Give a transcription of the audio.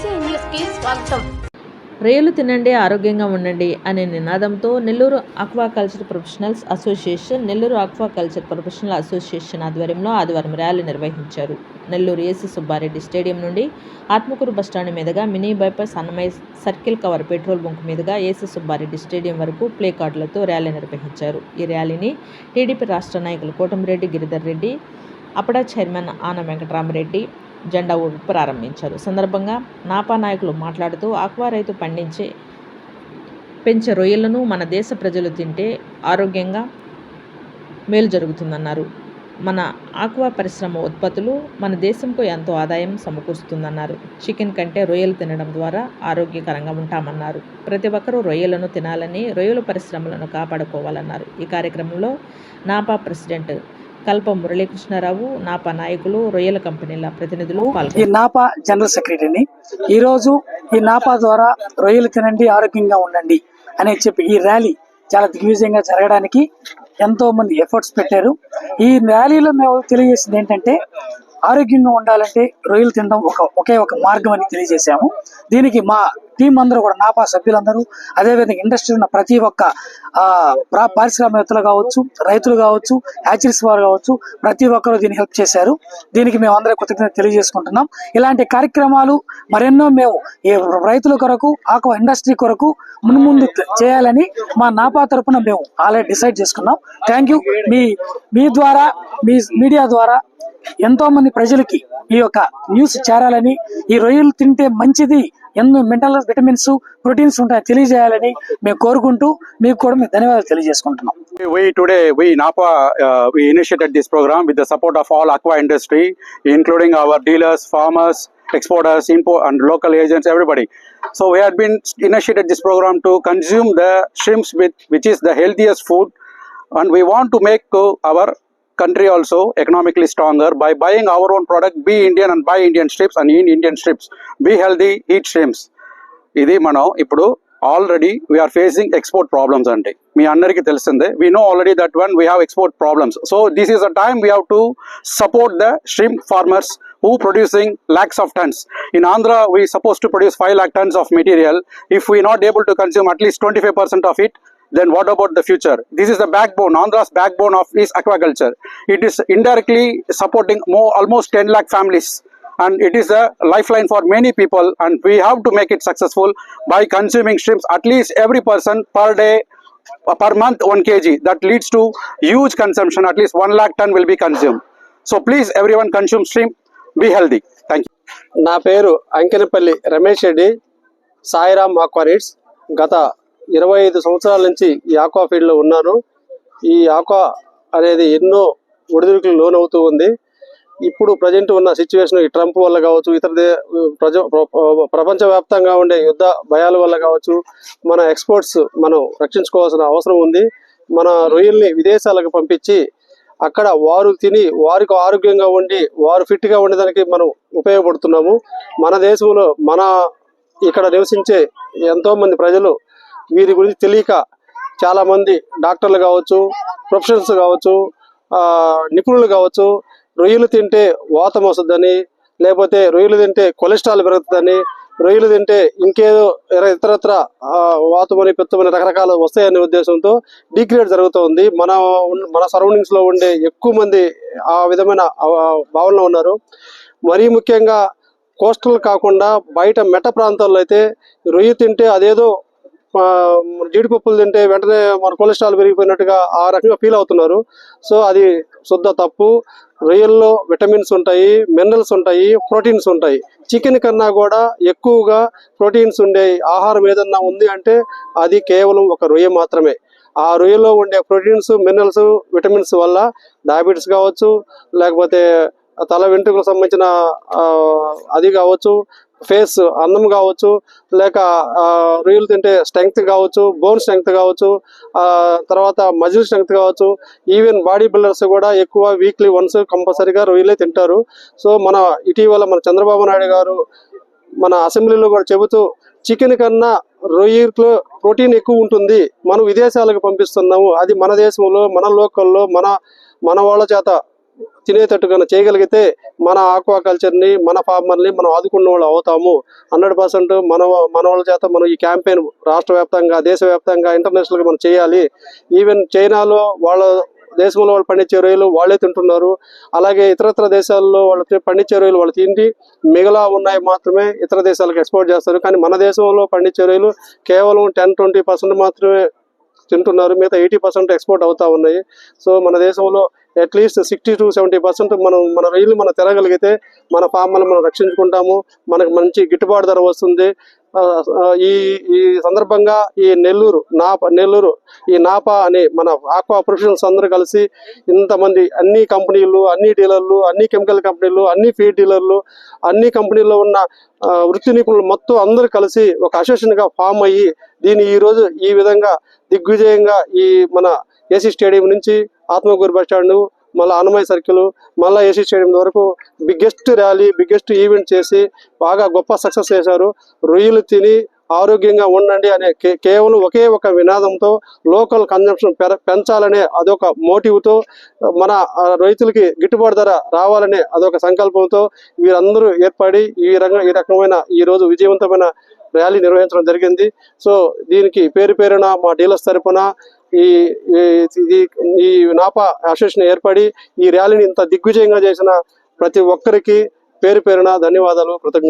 BC స్వాగతం. రొయ్యలు తినండి ఆరోగ్యంగా ఉండండి అనే నినాదంతో Nellore aquaculture professionals association Nellore aquaculture professional association ఆధ్వర్యంలో ఆదివారం ర్యాలీ నిర్వహించారు. నెల్లూరు ఏసీ సుబ్బారెడ్డి స్టేడియం నుండి ఆత్మకూరు బస్టాండ్ మీదుగా mini bypass Annamayya circle cover petrol bunk మీదుగా ఏసీ సుబ్బారెడ్డి స్టేడియం వరకు ప్లే కార్డులతో ర్యాలీ నిర్వహించారు. ఈ ర్యాలీని టీడీపీ రాష్ట్ర నాయకులు కోటమిరెడ్డి గిరిధర్ రెడ్డి అపడా చైర్మన్ ఆన వెంకటరామరెడ్డి జెండా ఊపి ప్రారంభించారు. సందర్భంగా నాపా నాయకులు మాట్లాడుతూ ఆక్వా రైతు పండించే పెంచే రొయ్యలను మన దేశ ప్రజలు తింటే ఆరోగ్యంగా మేలు జరుగుతుందన్నారు. మన ఆక్వా పరిశ్రమ ఉత్పత్తులు మన దేశంకు ఎంతో ఆదాయం సమకూరుస్తుందన్నారు. చికెన్ కంటే రొయ్యలు తినడం ద్వారా ఆరోగ్యకరంగా ఉంటామన్నారు. ప్రతి ఒక్కరూ రొయ్యలను తినాలని రొయ్యల పరిశ్రమలను కాపాడుకోవాలన్నారు. ఈ కార్యక్రమంలో నాపా ప్రెసిడెంట్ కల్ప మురళీకృష్ణారావు నాపా నాయకులు రొయ్యల కంపెనీల ప్రతినిధులు ఈ నాపా జనరల్ సెక్రటరీని ఈ రోజు ఈ నాపా ద్వారా రొయ్యలు తినండి ఆరోగ్యంగా ఉండండి అని చెప్పి ఈ ర్యాలీ చాలా దిగ్విజయంగా జరగడానికి ఎంతో మంది ఎఫర్ట్స్ పెట్టారు. ఈ ర్యాలీలో మేము తెలియజేసింది ఏంటంటే ఆరోగ్యంగా ఉండాలంటే రొయ్యలు తినడం ఒక ఒకే ఒక మార్గం అని తెలియజేశాము. దీనికి మా టీం అందరూ కూడా నాపా సభ్యులందరూ అదేవిధంగా ఇండస్ట్రీ ఉన్న ప్రతి ఒక్క పారిశ్రామికవేత్తలు కావచ్చు రైతులు కావచ్చు హ్యాచరీస్ వారు కావచ్చు ప్రతి ఒక్కరూ దీన్ని హెల్ప్ చేశారు. దీనికి మేము అందరూ కృతజ్ఞత తెలియజేసుకుంటున్నాం. ఇలాంటి కార్యక్రమాలు మరెన్నో మేము ఈ రైతుల కొరకు ఆక్వా ఇండస్ట్రీ కొరకు మున్ముందు చేయాలని మా నాపా తరపున మేము ఆల్రెడీ డిసైడ్ చేసుకున్నాం. Thank you. మీ మీ ద్వారా మీ మీడియా ద్వారా ఎంతో మంది ప్రజలకి ఈ యొక్క న్యూస్ చేరాలని ఈ రొయ్యలు తింటే మంచిది ఎన్నో మినరల్స్ విటమిన్స్ ప్రోటీన్స్ ఉంటాయని తెలియజేయాలని మేము కోరుకుంటూ మీకు కూడా మేము ధన్యవాదాలు తెలియజేసుకుంటున్నాం We today, we NAPA, uh, we initiated this program with the support of all aqua industry, including our dealers, farmers, exporters, import and local agents, everybody. So we had been initiated this program to consume the shrimps with, which is the healthiest food. And we want to make uh, our country also economically stronger by buying our own product, be Indian and buy Indian strips and eat Indian strips. Be healthy, eat shrimps. ఇది మనం ఇప్పుడు already we are facing export problems అండి మీ అందరికీ తెలిసిందే we know already that one we have export problems so this is a time we have to support the stream farmers who producing lakhs of tons. In Andhra, we supposed to produce 5 lakh tons of material. If we not able to consume at least 25% of it, then what about the future? This is the backbone, Andhra's backbone of is aquaculture. It is indirectly supporting more almost 10 lakh families and it is a lifeline for many people and we have to make it successful by consuming shrimps at least every person per day uh, per month 1 kg that leads to huge consumption at least 1 lakh ton will be consumed so please everyone consume shrimp be healthy thank you నా పేరు అంకెనపల్లి రమేష్ రెడ్డి సాయిరామ్ ఆక్వారీడ్స్ గత ఇరవై ఐదు సంవత్సరాల నుంచి ఈ aqua ఫీల్డ్లో ఉన్నాను. ఈ ఆక్వా అనేది ఎన్నో ఒడిదుడుకులు లోనవుతూ ఉంది. ఇప్పుడు ప్రజెంట్ ఉన్న సిచ్యువేషన్ ఈ ట్రంప్ వల్ల కావచ్చు ఇతర దే ప్రజ ప్రపంచవ్యాప్తంగా ఉండే యుద్ధ భయాల వల్ల కావచ్చు మన ఎక్స్పోర్ట్స్ మనం రక్షించుకోవాల్సిన అవసరం ఉంది. మన రొయ్యల్ని విదేశాలకు పంపించి అక్కడ వారు తిని వారికి ఆరోగ్యంగా ఉండి వారు ఫిట్గా ఉండేదానికి ఉండడానికి మనం ఉపయోగపడుతున్నాము. మన దేశంలో మన ఇక్కడ నివసించే ఎంతో మంది ప్రజలు వీరి గురించి తెలియక చాలామంది డాక్టర్లు కావచ్చు ప్రొఫెషనల్స్ కావచ్చు నిపుణులు కావచ్చు రొయ్యలు తింటే వాతం వస్తుందని లేకపోతే రొయ్యలు తింటే కొలెస్ట్రాల్ పెరుగుతుందని రొయ్యలు తింటే ఇంకేదో ఇతరత్ర వాతమని పెత్తమని రకరకాలు వస్తాయనే ఉద్దేశంతో డిగ్రేడ్ జరుగుతోంది. మన మన సరౌండింగ్స్లో ఉండే ఎక్కువ మంది ఆ విధమైన భావనలో ఉన్నారు. మరీ ముఖ్యంగా కోస్టల్ కాకుండా బయట మెట్ట ప్రాంతాల్లో అయితే రొయ్యి తింటే అదేదో జీడిపప్పులు తింటే వెంటనే మన కొలెస్ట్రాల్ పెరిగిపోయినట్టుగా ఆ రకంగా ఫీల్ అవుతున్నారు. సో అది శుద్ధ తప్పు. రొయ్యల్లో విటమిన్స్ ఉంటాయి మినరల్స్ ఉంటాయి ప్రోటీన్స్ ఉంటాయి. చికెన్ కన్నా కూడా ఎక్కువగా ప్రోటీన్స్ ఉండే ఆహారం ఏదన్నా ఉంది అంటే అది కేవలం ఒక రొయ్య మాత్రమే. ఆ రొయ్యలో ఉండే ప్రోటీన్స్ మినరల్స్ విటమిన్స్ వల్ల డయాబెటీస్ కావచ్చు లేకపోతే తల వెంట్రుకలకు సంబంధించిన అది కావచ్చు ఫేస్ అందం కావచ్చు లేక రొయ్యలు తింటే స్ట్రెంగ్త్ కావచ్చు బోన్ స్ట్రెంగ్త్ కావచ్చు తర్వాత మజిల్ స్ట్రెంగ్త్ కావచ్చు ఈవెన్ బాడీ బిల్డర్స్ కూడా ఎక్కువ వీక్లీ వన్స్ కంపల్సరీగా రొయ్యలే తింటారు. సో మన ఇటీవల మన చంద్రబాబు నాయుడు గారు మన అసెంబ్లీలో కూడా చెబుతూ చికెన్ కన్నా రొయ్యలో ప్రోటీన్ ఎక్కువ ఉంటుంది మనం విదేశాలకు పంపిస్తున్నాము అది మన దేశంలో మన లోకల్లో మన మన వాళ్ళ చేత తినేటట్టుగా చేయగలిగితే మన ఆక్వా కల్చర్ని మన ఫార్మర్ని మనం ఆదుకున్న వాళ్ళు అవుతాము. హండ్రెడ్ పర్సెంట్ మన మన వాళ్ళ చేత మనం ఈ క్యాంపెయిన్ రాష్ట్ర వ్యాప్తంగా దేశవ్యాప్తంగా ఇంటర్నేషనల్గా మనం చేయాలి. ఈవెన్ చైనాలో వాళ్ళ దేశంలో వాళ్ళు పండించే రొయ్యలు వాళ్ళే తింటున్నారు. అలాగే ఇతరత్ర దేశాల్లో వాళ్ళు పండించే రొయ్యలు వాళ్ళు తిండి మిగలా ఉన్నాయి మాత్రమే ఇతర దేశాలకు ఎక్స్పోర్ట్ చేస్తారు. కానీ మన దేశంలో పండించే రొయ్యలు కేవలం టెన్ ట్వంటీ పర్సెంట్ మాత్రమే తింటున్నారు. మిగతా ఎయిటీ పర్సెంట్ ఎక్స్పోర్ట్ అవుతా ఉన్నాయి. సో మన దేశంలో at least sixty to seventy percent మనం మన రైలు మనం తిరగలిగితే మన ఫామ్లను మనం రక్షించుకుంటాము. మనకు మంచి గిట్టుబాటు ధర వస్తుంది. ఈ ఈ సందర్భంగా ఈ నెల్లూరు నాప నెల్లూరు ఈ నాపా అనే మన ఆక్వా ప్రొఫెషనల్స్ అందరూ కలిసి ఇంతమంది అన్ని కంపెనీలు అన్ని డీలర్లు అన్ని కెమికల్ కంపెనీలు అన్ని ఫీడ్ డీలర్లు అన్ని కంపెనీల్లో ఉన్న వృత్తి నిపుణులు మొత్తం అందరూ కలిసి ఒక అసోసియేషన్గా ఫామ్ అయ్యి దీన్ని ఈరోజు ఈ విధంగా దిగ్విజయంగా ఈ మన ఏసీ స్టేడియం నుంచి ఆత్మకూరు బస్ స్టాండ్ మళ్ళీ అన్నమయ్య సర్కిల్ మళ్ళీ ఏసీ స్టేడియం వరకు బిగ్గెస్ట్ ర్యాలీ బిగ్గెస్ట్ ఈవెంట్ చేసి బాగా గొప్ప సక్సెస్ చేశారు. రొయ్యలు తిని ఆరోగ్యంగా ఉండండి అనే కేవలం ఒకే ఒక వినాదంతో లోకల్ కన్జంప్షన్ పెంచాలనే అదొక మోటివ్తో మన రైతులకి గిట్టుబాటు ధర రావాలనే అదొక సంకల్పంతో వీరందరూ ఏర్పడి ఈ రంగం ఈ రకమైన ఈ రోజు విజయవంతమైన ర్యాలీ నిర్వహించడం జరిగింది. సో దీనికి పేరు పేరున మా డీలర్స్ తరపున ఈ ఈ- ఇది ఈ నాపా అసోసియేషన్ ఏర్పడి ఈ ర్యాలీని ఇంత దిగ్విజయంగా చేసిన ప్రతి ఒక్కరికి పేరు పేరున ధన్యవాదాలు కృతజ్ఞతలు.